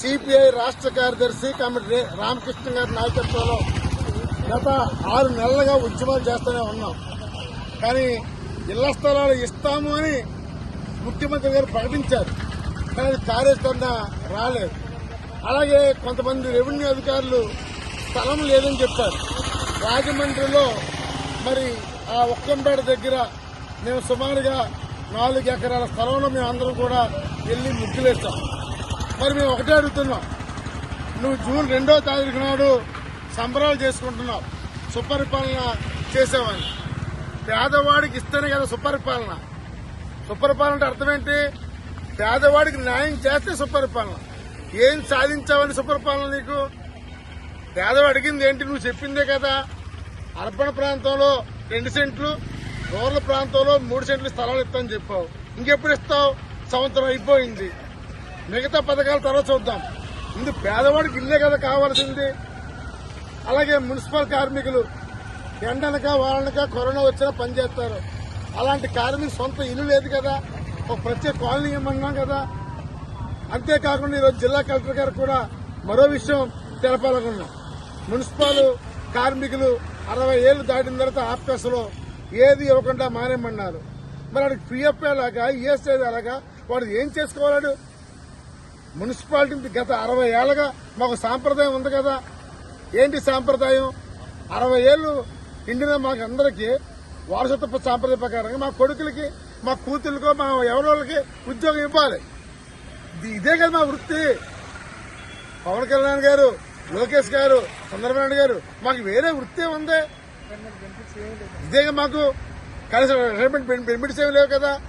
CPI రాష్ట్ర కార్యదర్శి committee Ramakrishna గారి నాయకత్వంలో గత ఆరు నెలలుగా ఉద్యమాలు చేస్తూనే ఉన్నాం. కానీ ఇళ్ళ స్థలాలు ఇస్తాము అని ముఖ్యమంత్రి గారు ప్రకటించారు. కానీ అది కార్యాచరణ రాలేదు. అలాగే కొంతమంది రెవెన్యూ అధికారులు స్థలం లేదని చెప్పారు. రాజమండ్రిలో మరి ఆ ఒక్కంపేట దగ్గర మేము సుమారుగా నాలుగు ఎకరాల స్థలంలో మేము అందరం కూడా వెళ్ళి ముగ్గులేస్తాం మరి మేము ఒకటే అడుగుతున్నాం. నువ్వు జూన్ రెండో తారీఖు నాడు సంబరాలు చేసుకుంటున్నావు. సుపరిపాలన చేసేవాడిని. పేదవాడికి ఇస్తేనే కదా సుపరిపాలన. సుపరిపాలన అంటే అర్థం ఏంటి పేదవాడికి న్యాయం చేస్తే సుపరిపాలన. ఏం సాధించావని సుపరిపాలన నీకు? పేదవాడు అడిగింది ఏంటి? నువ్వు చెప్పిందే కదా. అర్బన్ ప్రాంతంలో రెండు సెంట్లు రూరల్ ప్రాంతంలో మూడు సెంట్లు స్థలాలు ఇస్తామని చెప్పావు. ఇంకెప్పుడు ఇస్తావు? సంవత్సరం అయిపోయింది. మిగతా పథకాల తర్వాత చూద్దాం. ముందు పేదవాడికి ఇల్లే కదా కావాల్సింది. అలాగే మున్సిపల్ కార్మికులు ఎండనక వాళ్ళనక కరోనా వచ్చినా పనిచేస్తారు అలాంటి కార్మిక సొంత ఇల్లు లేదు కదా. ఒక ప్రత్యేక కాలనీ ఇమ్మన్నాం కదా. అంతేకాకుండా ఈరోజు జిల్లా కలెక్టర్ గారు కూడా మరో విషయం తెలపాలనుకున్నాం. మున్సిపల్ కార్మికులు అరవై ఏళ్ళు దాటిన తర్వాత ఆఫీసులో ఏది ఇవ్వకుండా మానేమన్నారు మరి వాడికి పిఎఫ్ లాగా ఈఎస్ఐ అలాగా వాడు ఏం చేసుకోవాలడు? మున్సిపాలిటీ గత అరవై ఏళ్ళగా మాకు సాంప్రదాయం ఉంది కదా. ఏంటి సాంప్రదాయం? అరవై ఏళ్ళు నిండిన మాకు అందరికీ వారసత్వ సాంప్రదాయ ప్రకారంగా మా కొడుకులకి మా కూతుళ్ళకో మా ఎవరోళ్ళకి ఉద్యోగం ఇవ్వాలి. ఇది- ఇదే కదా మా వృత్తి. పవన్ కళ్యాణ్ గారు లోకేష్ గారు చంద్రబాబు గారు మాకు వేరే వృత్తి ఉంది. ఇదే మాకు కనీసం రిటైర్మెంట్ బెనిఫిట్స్ ఏమి లేవు కదా.